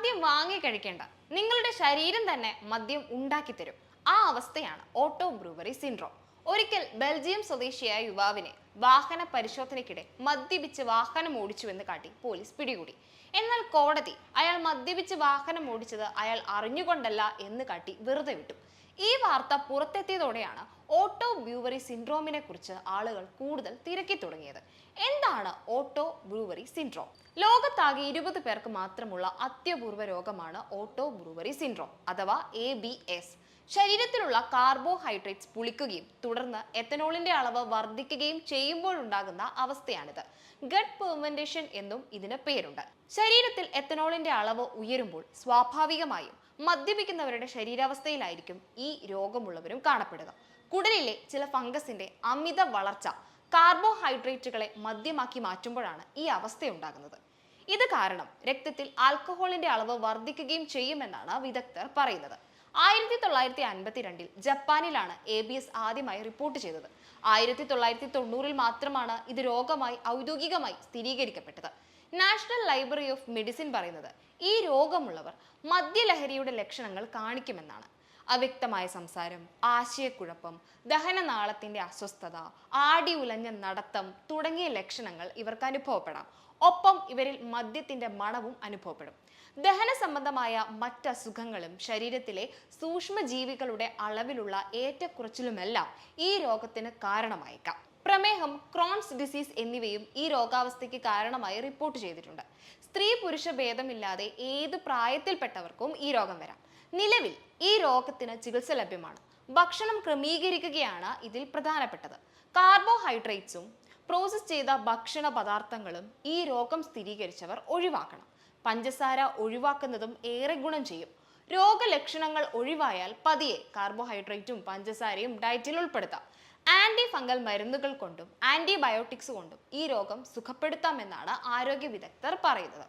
മദ്യം വാങ്ങി കഴിക്കേണ്ട. നിങ്ങളുടെ ശരീരം തന്നെ മദ്യം ഉണ്ടാക്കി തരും. ആ അവസ്ഥയാണ് ഓട്ടോ ബ്രൂവറി സിൻഡ്രോം. ഒരിക്കൽ ബെൽജിയം സ്വദേശിയായ യുവാവിനെ വാഹന പരിശോധനയ്ക്കിടെ മദ്യപിച്ച് വാഹനം ഓടിച്ചുവെന്ന് കാട്ടി പോലീസ് പിടികൂടി. എന്നാൽ കോടതി അയാൾ മദ്യപിച്ച് വാഹനം ഓടിച്ചത് അയാൾ അറിഞ്ഞുകൊണ്ടല്ല എന്ന് കാട്ടി വെറുതെ വിട്ടു. ഈ വാർത്ത പുറത്തെത്തിയതോടെയാണ് ഓട്ടോ ബ്രൂവറി സിൻഡ്രോമിനെ കുറിച്ച് ആളുകൾ കൂടുതൽ തിരക്കി തുടങ്ങിയത്. എന്താണ് ഓട്ടോ ബ്രൂവറി സിൻഡ്രോം? ലോകത്താകെ ഇരുപത് പേർക്ക് മാത്രമുള്ള അത്യപൂർവ രോഗമാണ് ഓട്ടോ ബ്രൂവറി സിൻഡ്രോം അഥവാ എ ബി എസ് ശരീരത്തിലുള്ള കാർബോഹൈഡ്രേറ്റ്സ് പുളിക്കുകയും തുടർന്ന് എത്തനോളിന്റെ അളവ് വർദ്ധിക്കുകയും ചെയ്യുമ്പോഴുണ്ടാകുന്ന അവസ്ഥയാണിത്. ഗട്ട് പെർമെന്റേഷൻ എന്നും ഇതിന് പേരുണ്ട്. ശരീരത്തിൽ എത്തനോളിന്റെ അളവ് ഉയരുമ്പോൾ സ്വാഭാവികമായും മദ്യപിക്കുന്നവരുടെ ശരീരാവസ്ഥയിലായിരിക്കും ഈ രോഗമുള്ളവരും കാണപ്പെടുക. കുടലിലെ ചില ഫംഗസിന്റെ അമിത വളർച്ച കാർബോഹൈഡ്രേറ്റുകളെ മദ്യമാക്കി മാറ്റുമ്പോഴാണ് ഈ അവസ്ഥ ഉണ്ടാകുന്നത് ഇത് കാരണം രക്തത്തിൽ ആൽക്കഹോളിന്റെ അളവ് വർദ്ധിക്കുകയും ചെയ്യുമെന്നാണ് വിദഗ്ധർ പറയുന്നത്. ആയിരത്തി തൊള്ളായിരത്തി അൻപത്തിരണ്ടിൽ ജപ്പാനിലാണ് എ ബി എസ് ആദ്യമായി റിപ്പോർട്ട് ചെയ്തത്. ആയിരത്തി തൊള്ളായിരത്തി തൊണ്ണൂറിൽ മാത്രമാണ് ഇത് രോഗമായി ഔദ്യോഗികമായി സ്ഥിരീകരിക്കപ്പെട്ടത്. നാഷണൽ ലൈബ്രറി ഓഫ് മെഡിസിൻ പറയുന്നത് ഈ രോഗമുള്ളവർ മദ്യലഹരിയുടെ ലക്ഷണങ്ങൾ കാണിക്കുമെന്നാണ്. അവ്യക്തമായ സംസാരം ആശയക്കുഴപ്പം ദഹനനാളത്തിന്റെ അസ്വസ്ഥത ആടി ഉലഞ്ഞ നടത്തം തുടങ്ങിയ ലക്ഷണങ്ങൾ ഇവർക്ക് അനുഭവപ്പെടാം. ഒപ്പം ഇവരിൽ മദ്യത്തിന്റെ മണവും അനുഭവപ്പെടും. ദഹന സംബന്ധമായ മറ്റസുഖങ്ങളും ശരീരത്തിലെ സൂക്ഷ്മജീവികളുടെ അളവിലുള്ള ഏറ്റക്കുറച്ചിലുമെല്ലാം ഈ രോഗത്തിന് കാരണമായേക്കാം. പ്രമേഹം ക്രോൺസ് ഡിസീസ് എന്നിവയും ഈ രോഗാവസ്ഥയ്ക്ക് കാരണമായി റിപ്പോർട്ട് ചെയ്തിട്ടുണ്ട്. സ്ത്രീ പുരുഷ ഭേദമില്ലാതെ ഏത് പ്രായത്തിൽപ്പെട്ടവർക്കും ഈ രോഗം വരാം. നിലവിൽ ഈ രോഗത്തിന് ചികിത്സ ലഭ്യമാണ്. ഭക്ഷണം ക്രമീകരിക്കുകയാണ് ഇതിൽ പ്രധാനപ്പെട്ടത്. കാർബോഹൈഡ്രേറ്റ്സും പ്രോസസ് ചെയ്ത ഭക്ഷണ പദാർത്ഥങ്ങളും ഈ രോഗം സ്ഥിരീകരിച്ചവർ ഒഴിവാക്കണം. പഞ്ചസാര ഒഴിവാക്കുന്നതും ഏറെ ഗുണം ചെയ്യും. രോഗലക്ഷണങ്ങൾ ഒഴിവായാൽ പതിയെ കാർബോഹൈഡ്രേറ്റും പഞ്ചസാരയും ഡയറ്റിൽ ഉൾപ്പെടുത്താം. ആന്റി ഫംഗൽ മരുന്നുകൾ കൊണ്ടും ആന്റിബയോട്ടിക്സ് കൊണ്ടും ഈ രോഗം സുഖപ്പെടുത്താമെന്നാണ് ആരോഗ്യ വിദഗ്ധർ പറയുന്നത്.